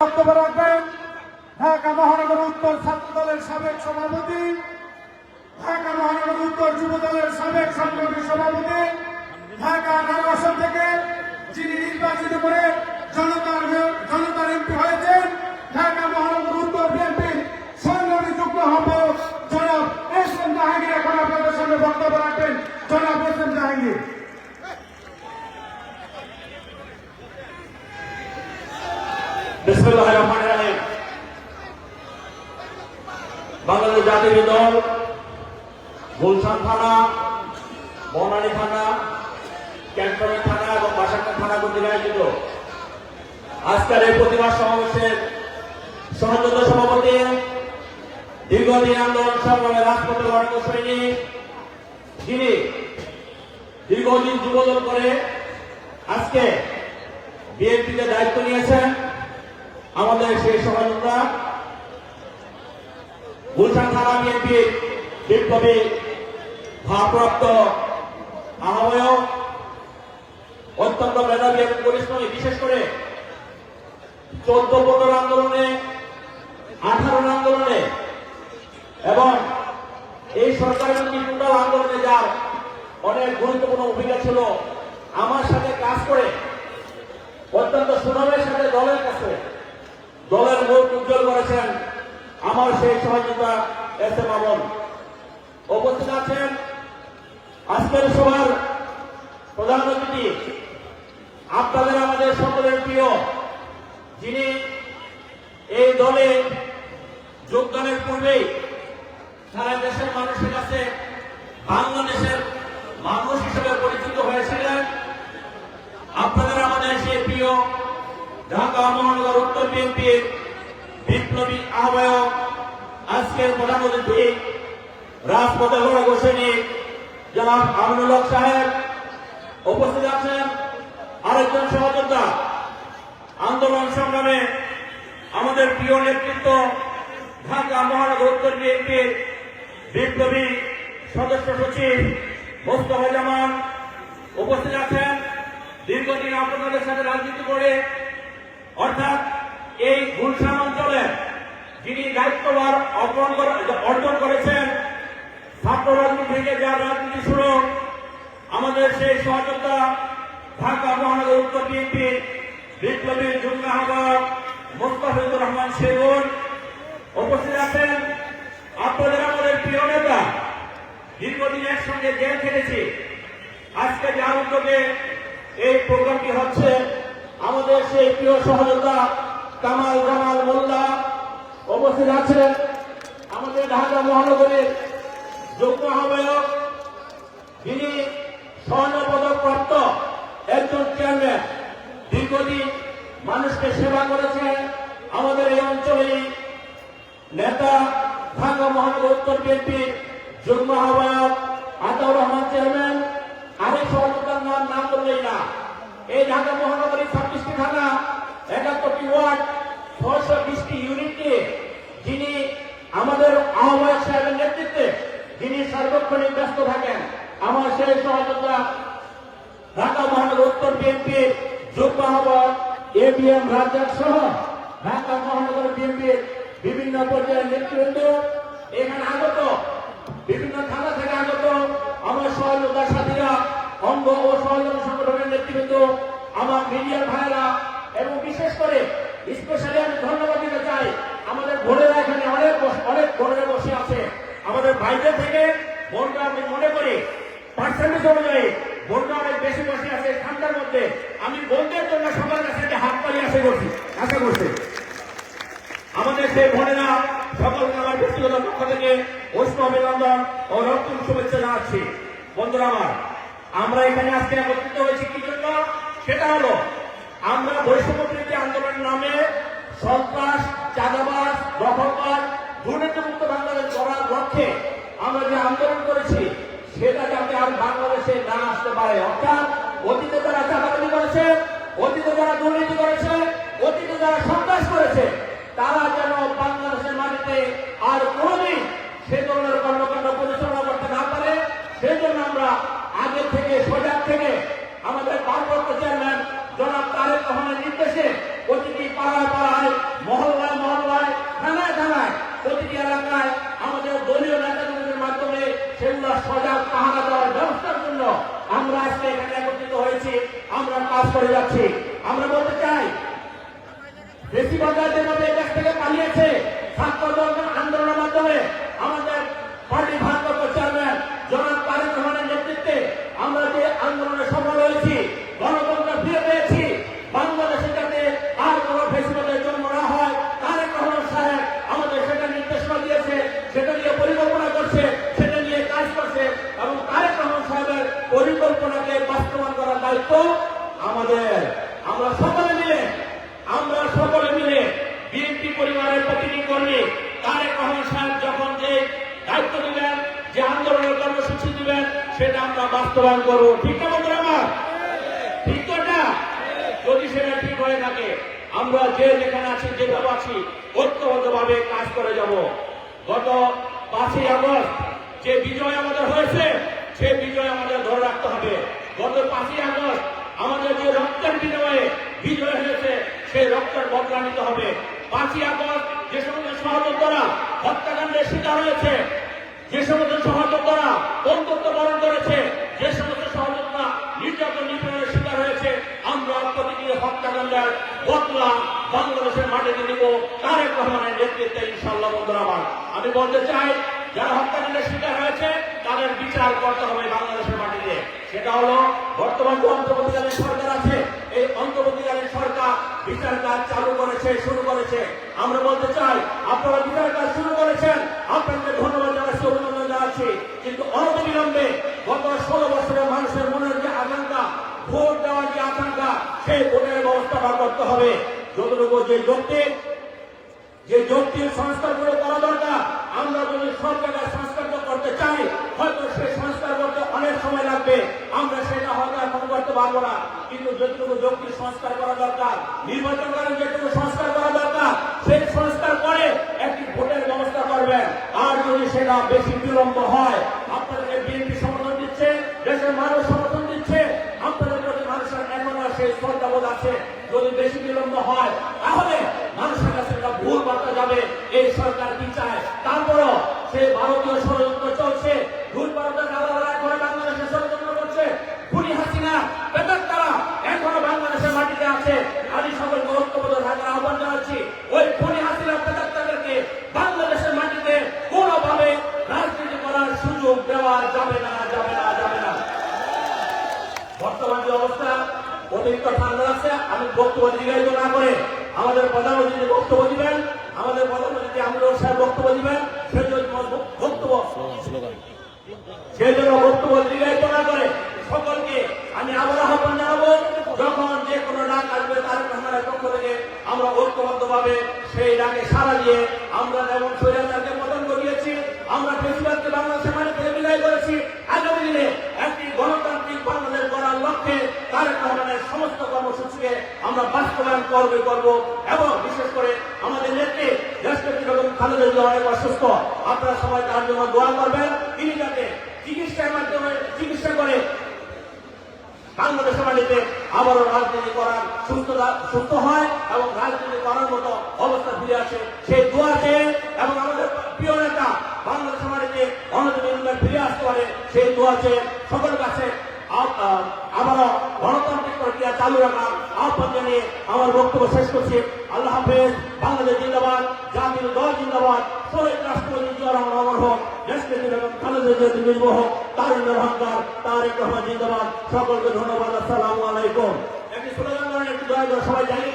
বক্তব্য রাখবেন। ঢাকা মহানগর উত্তর ছাত্র দলের সাবেক সভাপতি, ঢাকা মহানগর উত্তর যুব দলের সাবেক সংগঠনের সভাপতি, ঢাকা আঠারো আসন থেকে যিনি নির্বাচিত করে জনতার জনতার এমপি হয়েছেন, ঢাকা মহানগর উত্তর বিএনপি সংগঠন যুগ্ম আহ্বায়ক জনাব এস এম জাহাঙ্গীর এখন আপনাদের সামনে বক্তব্য রাখবেন। জনাব এস এম জাহাঙ্গীর। জাতীয় দল, গুলশান থানা, বনানী থানা, ক্যান্টনমেন্ট থানা এবং বাসাকার থানা কর্তৃক আয়োজিত। আজকের এই প্রতিবাদ সমাবেশের সহযোগ সভাপতি, দীর্ঘদিন আন্দোলন সংগ্রামে রাজপথে বর্গ সৈনিক যিনি দীর্ঘদিন যুবদল করে আজকে বিএনপিতে দায়িত্ব নিয়েছেন, আমাদের সেই সহযোগিতা গুলশান থানা বিএনপির বিপ্লবী ভারপ্রাপ্ত আহ্বায়ক, অত্যন্ত মেধাবী এবং পরিশ্রমী বিশেষ করে চোদ্দ পনেরো আন্দোলনে, আঠারো আন্দোলনে এবং এই সরকারের টোটাল আন্দোলনে যার অনেক গুরুত্বপূর্ণ ভূমিকা ছিল, আমার সাথে কাজ করে, অত্যন্ত সুনামের সাথে দলের কাছে দলের মুখ উজ্জ্বল করেছেন আমার সেই সহযোগিতা এস এম আমন উপস্থিত আছেন আজকের সভার প্রধান অতিথি, আপনাদের আমাদের সকলের প্রিয়, যিনি এই দলে যোগদানের পূর্বেই সারা দেশের মানুষের কাছে বাংলাদেশের মানুষ হিসেবে পরিচিত হয়েছিলেন। আপনাদের আমাদের সেই প্রিয় ঢাকা মহানগর উত্তর বিএনপির বিপ্লবী আহ্বায়ক আজকের প্রধান অতিথি রাজপথে ঘোড়া গোসেনী জনাব আমিনুল হক সাহেব উপস্থিত আছেন। আরেকজন সহযোদ্ধা। আন্দোলন সংগ্রামে আমাদের প্রিয় নেতৃত্ব ঢাকা মহানগর উত্তর বিএনপির বিপ্লবী সদস্য সচিব মোস্তফা জামান উপস্থিত আছেন। দীর্ঘদিন আপনাদের সাথে রাজনীতি করে, অর্থাৎ এই গুলশান দায়িত্বভার অর্পণ অর্জন করেছেন ছাত্র রাজনীতি থেকে যার রাজনীতি শুরু আমাদের সেই সহযোগিতা ঢাকা মহানগর উত্তর বিএনপির বিপ্লবী যুগ্ম আহ্বায়ক মোস্তাফিজুর রহমান সেগুন উপস্থিত আছেন। আপনাদের আমাদের প্রিয় নেতা, দীর্ঘদিন একসঙ্গে জেল খেটেছি আজকে যার উদ্যোগে এই প্রোগ্রামটি হচ্ছে, আমাদের সেই প্রিয় সহযোগিতা কামাল জামাল মোল্লা। উপস্থিত আছেন আমাদের ঢাকা মহানগরের যুগ্ম আহ্বায়ক যিনি স্বর্ণ পদক প্রাপ্ত একজন চেয়ারম্যান দীর্ঘদিন মানুষকে সেবা করেছেন আমাদের এই অঞ্চলে নেতা ঢাকা মহানগর উত্তর বিএনপি যুগ্ম আহ্বায়ক আতাউর রহমান চেয়ারম্যান আরেক সহযোগিতার নাম না করলেই না। এই ঢাকা মহানগরী ছাব্বিশটি থানা, একাত্তরটি ওয়ার্ড, ছয়শো বিশটি ইউনিট নিয়ে যিনি আমাদের আহ্বায়ক সাহেবের নেতৃত্বে যিনি সার্বক্ষণিক ব্যস্ত থাকেন। আমার সেই সহযোগিতা ঢাকা মহানগর উত্তর বিএনপির যুগ্ম আহ্বায়ক এ বি এম রাজ্জাক সহ ঢাকা মহানগর বিএনপির বিভিন্ন পর্যায়ের নেতৃবৃন্দ এখানে আগত, বিভিন্ন থানা থেকে আগত আমার সহযোগিতার সাথীরা, অঙ্গ ও সহযোগী সংগঠনের নেতৃবৃন্দ, আমার মিডিয়ার ভাইরা এবং বিশেষ করে স্পেশালি আমি ধন্যবাদ দিতে চাই, আমাদের বোনেরা এখানে অনেক অনেক বোনেরা ভাইদের থেকে বোনরা আমি মনে করি পার্সেন্টেজ অনুযায়ী বোনরা অনেক বেশি বসে আছে ঠান্ডার মধ্যে। আমি বোনদের জন্য সবার কাছে হাত পালি আশা করছি আশা করছি। আমাদের সেই বোনেরা সকলকে আমার ব্যক্তিগত পক্ষ থেকে উষ্ণ অভিনন্দন ও রক্তম শুভেচ্ছা জানাচ্ছি। বন্ধুরা আমার, আমরা এখানে আজকে একত্রিত হয়েছি কি জন্য? সেটা হলো, আমরা বৈষম্যবৃত্তি আন্দোলনের নামে সন্ত্রাস চাঁদাবাস দখলবাজ দুর্নীতিমুক্ত বাংলাদেশ গড়ার লক্ষ্যে আমরা যে আন্দোলন করেছি সেটা যাতে আর বাংলাদেশে না আসতে পারে অর্থাৎ অতীতে যারা চাঁদাবাজি করেছে, অতীতে যারা দুর্নীতি করেছে, অতীতে যারা সন্ত্রাস করেছে, তারা যেন বাংলাদেশের মাটিতে আর কোনোদিন সে ধরনের কর্মকাণ্ড পরিচালনা করতে না পারে সেই জন্য আমরা আগে থেকে, সজাগ থেকে আমাদের ভারপ্রাপ্ত চেয়ারম্যান জনাব তারেক রহমানের নির্দেশে প্রতিটি পাড়ায় পাড়ায় কাজ করে যাচ্ছে। আমরা বলতে চাই বেশি বাজারদের এই দেশ থেকে পালিয়েছে ছাত্র আমাদের আমরা সকলে মিলে, আমরা সকলে মিলে বিএনপি পরিবারের প্রতিনিধি কর্মী, তারেক রহমান সাহেব যখন যে দায়িত্ব দিবেন, যে আন্দোলনের কর্মসূচি দিবেন, সেটা আমরা বাস্তবায়ন করব। ঠিক না বন্ধুরা আমার? ঠিক তো এটা? যদি সেটা ঠিক হয়ে থাকে, আমরা যে যেখানে আছি, যেভাবে আছি, ঐক্যবদ্ধভাবে কাজ করে যাব। গত পাঁচই আগস্ট যে বিজয় আমাদের হয়েছে, সে বিজয় আমাদের ধরে রাখতে হবে। গত পাঁচই আগস্ট যে রক্তের বিনিময়ে বিজয় হয়েছে, সেই রক্তের বদলা নিতে হবে। পাঁচই আগস্ট যে সমস্ত সহযোদ্ধারা হত্যাকাণ্ডের শিকার হয়েছে, যে সমস্ত সহযোদ্ধারা বন্ধুত্ব বরণ করেছে, যে সমস্ত সহযোদ্ধা নির্যাতন নিপীড়নের শিকার হয়েছে, আমরা প্রতিটি হত্যাকাণ্ডের বদলা বাংলাদেশের মাটিতে নিব তারেক রহমানের নেতৃত্বে ইনশাল্লাহ বন্ধুরা আমার। আমি বলতে চাই, যারা হত্যাকাণ্ডের শিকার হয়েছে, তাদের বিচার করতে হবে বাংলাদেশের মাটিতে সেটা হলো বর্তমান যে অন্তর্বর্তীকালীন সরকার আছে, এই অন্তর্বর্তীকালীন সরকার বিচার কাজ চালু করেছে, শুরু করেছে। আমরা বলতে চাই, আপনারা বিচার কাজ শুরু করেছেন আপনাকে ধন্যবাদ জানাচ্ছি, অভিনন্দন জানাচ্ছি। কিন্তু অনবিলম্বে গত ষোলো বছরের মানুষের মনের যে আকাঙ্ক্ষা, ভোট দেওয়ার যে আকাঙ্ক্ষা, সেই ভোটের ব্যবস্থাটা করতে হবে। যতটুকু যে যৌক্তিক যে যৌক্তিক সংস্কারগুলো করা দরকার, আমরা যদি সব জায়গায় সংস্কার করতে চাই, হয়তো সেই সময় লাগবে, আমরা সেটা হয়তো এখন করতে পারব না। কিন্তু যতটুকু যৌক্তিক সংস্কার করা দরকার, নির্বাচন করার যেটুকু সংস্কার করা দরকার, সেই সংস্কার করে একটি ভোটের ব্যবস্থা করবেন। আর যদি সেটা বেশি বিলম্ব হয়, আপনাদেরকে বিএনপি সমর্থন দিচ্ছে, দেশের মানুষ সমর্থন দিচ্ছে, আপনাদের প্রতি মানুষের এখনও সেই শ্রদ্ধাবোধ আছে। যদি বেশি বিলম্ব হয়, তাহলে মানুষের কাছে একটা ভুল বার্তা যাবে, এই সরকার কি চায়? তারপরও সে ভারতীয় ষড়যন্ত্র চলছে আমি বক্তব্য দীর্ঘায়িত না করে আমাদের প্রধানমন্ত্রী বক্তব্য দিবেন, আমাদের প্রধানমন্ত্রী আমরুল সাহেব বক্তব্য দিবেন, সেই জন্য বক্তব্য। সেই জন্য বক্তব্য না করে সকলকে আমি আবার আহ্বান জানাব, যখন যে কোনো ডাক আসবে তার রহমানের পক্ষ থেকে আমরা ঐক্যবদ্ধভাবে সেই ডাকে সাড়া দিয়ে আমরা যেমন সৈরাচারকে পতন করিয়েছি, আমরা বেশিরভাগকে বাংলাদেশের আমরা বাস্তবায়ন করবে, করব এবং বিশেষ করে আমাদের নেত্রী রাষ্ট্রপতি বেগম খালেদা জিয়া অনেক অসুস্থ। আপনারা সবাই তার জন্য দোয়া করবেন। তিনি যাতে চিকিৎসার মাধ্যমে চিকিৎসা করে বাংলাদেশের মাটিতে আবারও রাজনীতি করার সুস্থতা, সুস্থ হয় এবং রাজনীতি করার মতো অবস্থা ফিরে আসে, সেই দোয়া চেয়ে এবং আমাদের প্রিয় নেতা বাংলাদেশ মাটিতে অনদিন ফিরে আসতে পারে, সেই দোয়া চেয়ে সকলের কাছে আবারও গণতান্ত্রিক প্রক্রিয়া চালু রাখার আহ্বান জানিয়ে আমার বক্তব্য শেষ করছি। আল্লাহ হাফেজ, বাংলাদেশ জিন্দাবাদ জাতির দল জিন্দাবাদ শহীদ রাষ্ট্রপতি জিয়া রহমান অমর হোক দেশনেত্রী বেগম খালেদা জিয়া দিল্লির হোক তারুণ্য রহমান তারেক রহমান জিন্দাবাদ। সকলকে ধন্যবাদ, আসসালামু আলাইকুম। একটি স্লোগান একটি দয়া সবাই জানিয়ে